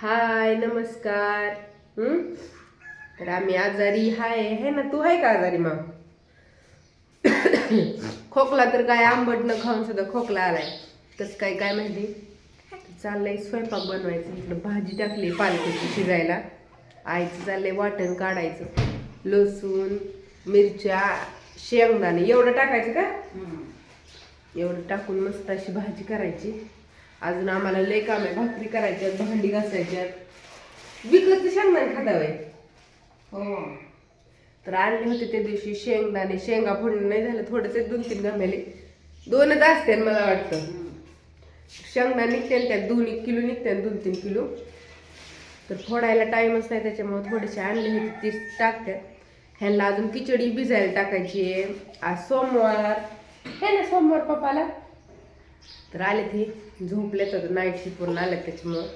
हाय नमस्कार? तर आम्ही आजारी हाय है ना? तू आहे का आजारी मग? खोकला तर काय आंबट न खाऊन सुद्धा खोकला आलाय. कसं काय काय माहिती? चाललंय स्वयंपाक बनवायचं. इकडं भाजी टाकली पालकाची शिजायला. आईचं चाललंय वाटण काढायचं. लसूण मिरच्या शेंगदाणे. एवढं टाकायचं का? एवढं टाकून मस्त अशी भाजी करायची. अजून आम्हाला लय काम आहे. भाकरी करायच्यात भांडी घासायच्यात विकत शेंगदाणे खाता वय हो. तर आणले होते त्या दिवशी शेंगदाणे. शेंगा फोडून नाही झालं थोडेसे दोन तीन गमेले दोनच असते मला वाटतं. शेंगदाणे निघते त्यात दोन एक किलो निघते दोन तीन किलो. तर फोडायला टाईमच नाही त्याच्यामुळे थोडेसे आणले होते ते टाकतात ह्यांना अजून खिचडी भिजायला टाकायची आहे. आज सोमवार. हे ना सोमवार पप्पाला? तर आले ते झोपले तर नाईट शिफ्टवरून आले त्याच्यामुळं.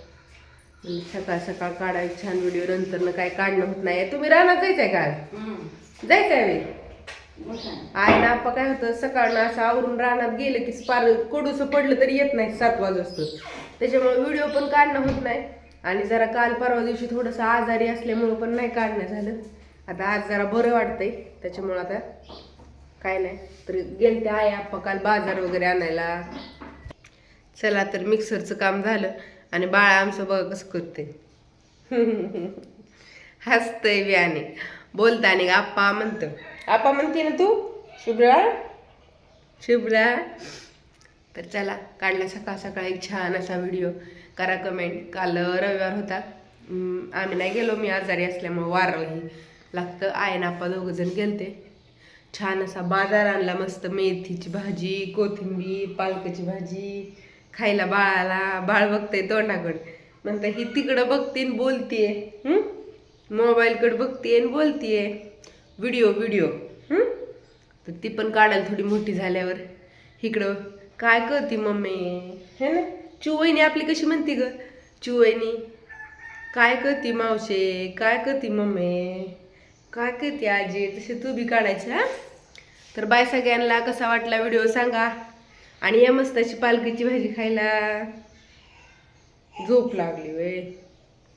म्हणलं सकाळ सकाळ काढायचं छान व्हिडिओ नंतर काय काढणं होत नाही तुम्ही रानात जायचंय का? आज? जायचंय वे आई ना आप्पा काय होतं सकाळनं असं आवरून रानात गेलं की पार कडूस पडलं तरी येत नाही सात वाजता त्याच्यामुळे व्हिडिओ पण काढणं होत नाही. आणि जरा काल परवा दिवशी थोडंसं आजारी असल्यामुळं पण नाही काढणं झालं. आता आज जरा बरं वाटतंय. त्याच्यामुळं आता काय नाही. तर गेलते आई आप्पा काल बाजार वगैरे आणायला. चला तर मिक्सरचं काम झालं आणि बाळा आमचं बघा कसं करते हसतंय बोलता आणि. आप्पा म्हणतं. आप्पा म्हणते ना तू? शुभ्रा? शुभ्रा? तर चला काढला सकाळ सकाळ एक छान असा व्हिडिओ. करा कमेंट काल रविवार होता. आम्ही नाही गेलो मी आजारी असल्यामुळे वारही लागतं. आहे ना आप्पा दोघं जण गेलते. छान असा बाजार आणला मस्त मेथीची भाजी कोथिंबीर पालकाची भाजी. खायला बाळाला बाळ बघते तोंडाकडे. म्हणतं ही तिकडं बघते बोलतीये. मोबाईलकडे बघते आणि बोलतीये. Video video. तर ती पण काढायला थोडी मोठी झाल्यावर. इकडं काय करते मम्मी? हे ना? चुवईनी आपली कशी म्हणते ग? चुवईनी काय करते मावशे? काय करते मम्मी? काय करते आजी? तसे तू बी काढायचं हा? तर बाय सगळ्यांना कसा वाटला व्हिडिओ सांगा. आणि या मस्त अशी पालकीची भाजी खायला झोप लागली वे